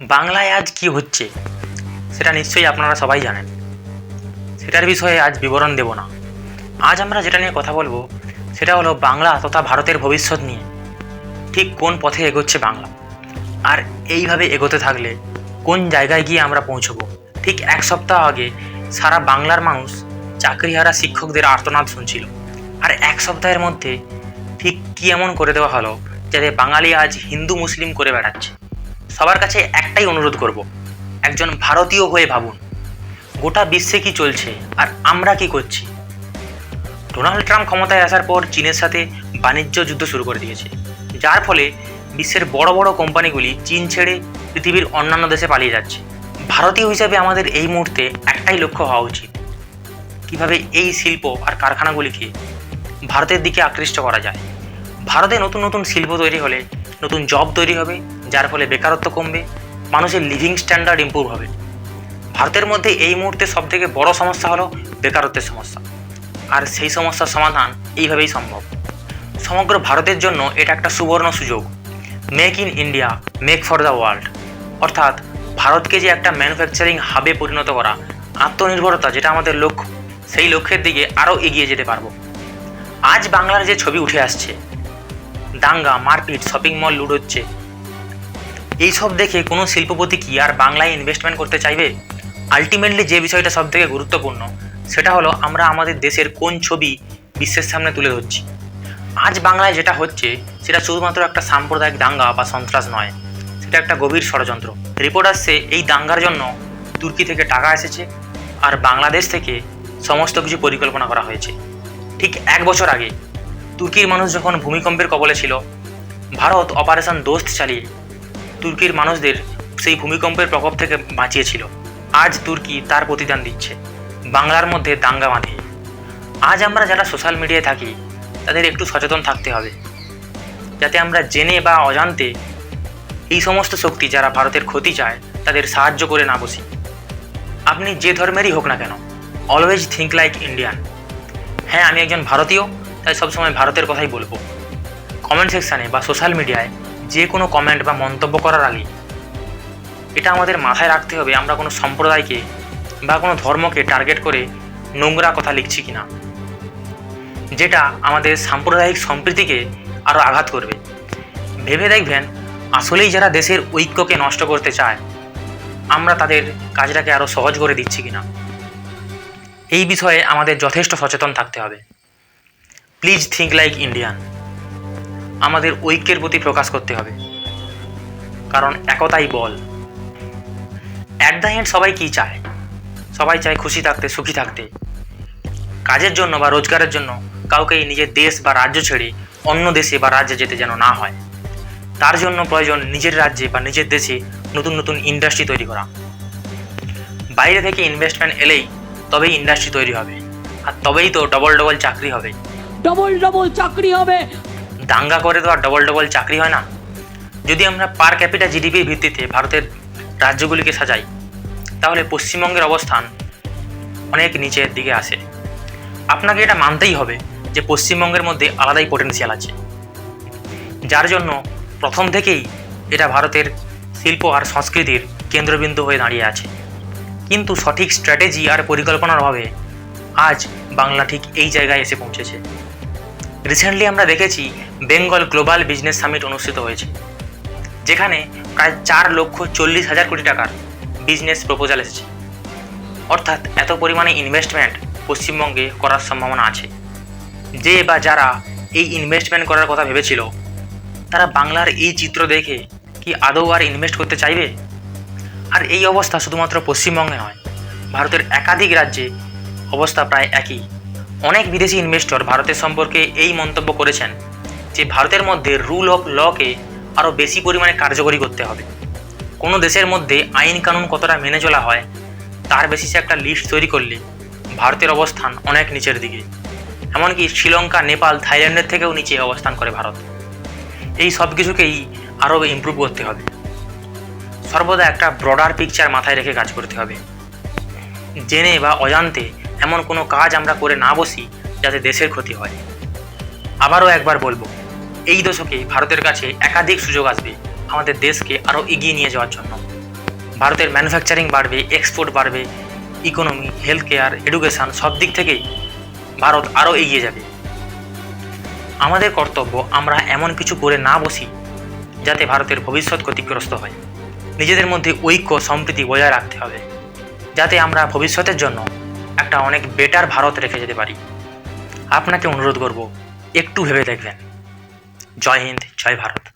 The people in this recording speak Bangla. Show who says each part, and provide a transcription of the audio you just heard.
Speaker 1: বাংলায় আজ কি হচ্ছে, সেটা নিশ্চয়ই আপনারা সবাই জানেন। সেটার বিষয়ে আজ বিবরণ দেব না। আজ আমরা যেটা নিয়ে কথা বলব, সেটা হলো বাংলা তথা ভারতের ভবিষ্যৎ নিয়ে। ঠিক কোন পথে এগোচ্ছে বাংলা? আর এইভাবে এগোতে থাকলে কোন জায়গায় গিয়ে আমরা পৌঁছবো? ঠিক এক সপ্তাহ আগে সারা বাংলার মানুষ চাকরিহারা শিক্ষকদের আর্তনাদ শুনছিল। আর এক সপ্তাহের মধ্যে ঠিক কি এমন করে দেওয়া হলো যাতে বাঙালি আজ হিন্দু মুসলিম করে বেড়াচ্ছে? সবার কাছে একটাই অনুরোধ করব, একজন ভারতীয় হয়ে ভাবুন। গোটা বিশ্বে কি চলছে আর আমরা কি করছি? ডোনাল্ড ট্রাম্প ক্ষমতায় আসার পর চীনের সাথে বাণিজ্য যুদ্ধ শুরু করে দিয়েছে, যার ফলে বিশ্বের বড় বড় কোম্পানিগুলি চীন ছেড়ে পৃথিবীর অন্যান্য দেশে পালিয়ে যাচ্ছে। ভারতীয় হিসাবে আমাদের এই মুহূর্তে একটাই লক্ষ্য হওয়া উচিত। কীভাবে এই শিল্প আর কারখানাগুলিকে ভারতের দিকে আকৃষ্ট করা যায়? ভারতে নতুন নতুন শিল্প তৈরি হলে নতুন জব তৈরি হবে যার ফলে বেকারত্ব কমবে, মানুষের লিভিং স্ট্যান্ডার্ড ইম্প্রুভ হবে। ভারতের মধ্যে এই মুহূর্তে সবথেকে বড় সমস্যা হলো বেকারত্বের সমস্যা। আর সেই সমস্যার সমাধান এইভাবেই সম্ভব। সমগ্র ভারতের জন্য এটা একটা সুবর্ণ সুযোগ। Make in India make for the world অর্থাৎ ভারতকে যে একটা ম্যানুফ্যাকচারিং হাবে পরিণত করা, আত্মনির্ভরতা যেটা আমাদের লক্ষ্য, সেই লক্ষ্যের দিকে আরও এগিয়ে যেতে পারব। আজ বাংলার যে ছবি উঠে আসছে, দাঙ্গা, মারপিট শপিং মল লুট হচ্ছে এইসব দেখে কোনো শিল্পপতি কি আর বাংলায় ইনভেস্টমেন্ট করতে চাইবে? আলটিমেটলি যে বিষয়টা সব থেকে গুরুত্বপূর্ণ, সেটা হলো আমরা আমাদের দেশের কোন ছবি বিশ্বের সামনে তুলে ধরছি। আজ বাংলায় যেটা হচ্ছে, সেটা শুধুমাত্র একটা সাম্প্রদায়িক দাঙ্গা বা সন্ত্রাস নয়, সেটা একটা গভীর ষড়যন্ত্র। রিপোর্ট আসছে, এই দাঙ্গার জন্য তুর্কি থেকে টাকা এসেছে আর বাংলাদেশ থেকে সমস্ত কিছু পরিকল্পনা করা হয়েছে। ঠিক এক বছর আগে তুর্কির মানুষ যখন ভূমিকম্পের কবলে ছিল, ভারত অপারেশন দোস্ত চালিয়ে তুর্কির মানুষদের সেই ভূমিকম্পের প্রকোপ থেকে বাঁচিয়েছিল। আজ তুর্কি তার প্রতিদান দিচ্ছে। বাংলার মধ্যে দাঙ্গা বাঁধে। আজ আমরা যারা সোশ্যাল মিডিয়ায় থাকি, তাদের একটু সচেতন থাকতে হবে। যাতে আমরা জেনে বা অজান্তে এই সমস্ত শক্তি যারা ভারতের ক্ষতি চায়, তাদের সাহায্য করে না বসি। আপনি যে ধর্মেরই হোক না কেন অলওয়েজ থিঙ্ক লাইক ইন্ডিয়ান হ্যাঁ আমি একজন ভারতীয়, তাই সবসময় ভারতের কথাই বলব। কমেন্ট সেকশানে বা সোশ্যাল মিডিয়ায় যে কোনো কমেন্ট বা মন্তব্য করার আগে এটা আমাদের মাথায় রাখতে হবে আমরা কোনো সম্প্রদায়কে বা কোনো ধর্মকে টার্গেট করে নোংরা কথা লিখছি কি না যেটা আমাদের সাম্প্রদায়িক সম্প্রীতিকে আরও আঘাত করবে। ভেবে দেখবেন আসলেই যারা দেশের ঐক্যকে নষ্ট করতে চায়, আমরা তাদের কাজটাকে আরও সহজ করে দিচ্ছি কিনা। এই বিষয়ে আমাদের যথেষ্ট সচেতন থাকতে হবে। প্লিজ থিঙ্ক লাইক ইন্ডিয়ান আমাদের ঐক্যের প্রতি প্রকাশ করতে হবে। কারণ একতাই বল। অ্যাট দ্য এন্ড সবাই কী চায়? সবাই চায় খুশি থাকতে, সুখী থাকতে। কাজের জন্য বা রোজগারের জন্য কাউকে নিজের দেশ বা রাজ্য ছেড়ে অন্য দেশে বা রাজ্যে যেতে যেন না হয়। তার জন্য প্রয়োজন নিজের রাজ্যে বা নিজের দেশে নতুন নতুন ইন্ডাস্ট্রি তৈরি করা। বাইরে থেকে ইনভেস্টমেন্ট এলেই তবেই ইন্ডাস্ট্রি তৈরি হবে। আর তবেই তো ডবল ডবল চাকরি হবে।
Speaker 2: ডবল ডবল চাকরি হবে।
Speaker 1: দাঙ্গা করে আর ডবল ডবল চাকরি হয় না। যদি আমরা পার ক্যাপিটা জিডিপির ভিত্তিতে ভারতের রাজ্যগুলিকে সাজাই, তাহলে পশ্চিমবঙ্গের অবস্থান অনেক নিচের দিকে আসে। আপনাকে এটা মানতেই হবে যে পশ্চিমবঙ্গের মধ্যে আলাদাই পোটেন্সিয়াল আছে। যার জন্য প্রথম থেকেই এটা ভারতের শিল্প আর সংস্কৃতির কেন্দ্রবিন্দু হয়ে দাঁড়িয়ে আছে। কিন্তু সঠিক স্ট্র্যাটেজি আর পরিকল্পনার অভাবে আজ বাংলা ঠিক এই জায়গায় এসে পৌঁছেছে। রিসেন্টলি আমরা দেখেছি বেঙ্গল গ্লোবাল বিজনেস সামিট অনুষ্ঠিত হয়েছে, যেখানে প্রায় চার লক্ষ চল্লিশ হাজার কোটি টাকার বিজনেস প্রপোজাল এসেছে। অর্থাৎ এত পরিমাণে ইনভেস্টমেন্ট পশ্চিমবঙ্গে করার সম্ভাবনা আছে। যে বা যারা এই ইনভেস্টমেন্ট করার কথা ভেবেছিল, তারা বাংলার এই চিত্র দেখে কি আদৌ আর ইনভেস্ট করতে চাইবে? আর এই অবস্থা শুধুমাত্র পশ্চিমবঙ্গে নয়, ভারতের একাধিক রাজ্যে অবস্থা প্রায় একই। অনেক বিদেশি ইনভেস্টর ভারতের সম্পর্কে এই মন্তব্য করেছেন যে ভারতের মধ্যে রুল অফ লকে আরও বেশি পরিমাণে কার্যকরী করতে হবে। কোনো দেশের মধ্যে আইন কানুন কতটা মেনে চলা হয়, তার বেসিসে একটা লিস্ট তৈরি করলে ভারতের অবস্থান অনেক নিচের দিকে। এমনকি শ্রীলঙ্কা, নেপাল, থাইল্যান্ডের থেকেও নিচে অবস্থান করে ভারত। এই সব কিছুকেই আরও ইমপ্রুভ করতে হবে। সর্বদা একটা ব্রডার পিকচার মাথায় রেখে কাজ করতে হবে। জেনে বা অজান্তে এমন কোনো কাজ আমরা করে না বসি যাতে দেশের ক্ষতি হয়। আবারও একবার বলব, এই দশকে ভারতের কাছে একাধিক সুযোগ আসবে আমাদের দেশকে আরও এগিয়ে নিয়ে যাওয়ার জন্য। ভারতের ম্যানুফ্যাকচারিং বাড়বে এক্সপোর্ট বাড়বে ইকোনমি হেলথ কেয়ার এডুকেশান সব দিক থেকেই ভারত আরও এগিয়ে যাবে। আমাদের কর্তব্য আমরা এমন কিছু করে না বসি যাতে ভারতের ভবিষ্যৎ ক্ষতিগ্রস্ত হয়। নিজেদের মধ্যে ঐক্য, সম্প্রীতি বজায় রাখতে হবে। যাতে আমরা ভবিষ্যতের জন্য একটা অনেক বেটার ভারত রেখে যেতে পারি। আপনাকে অনুরোধ করব, একটু ভেবে দেখবেন। জয় হিন্দ, জয় ভারত।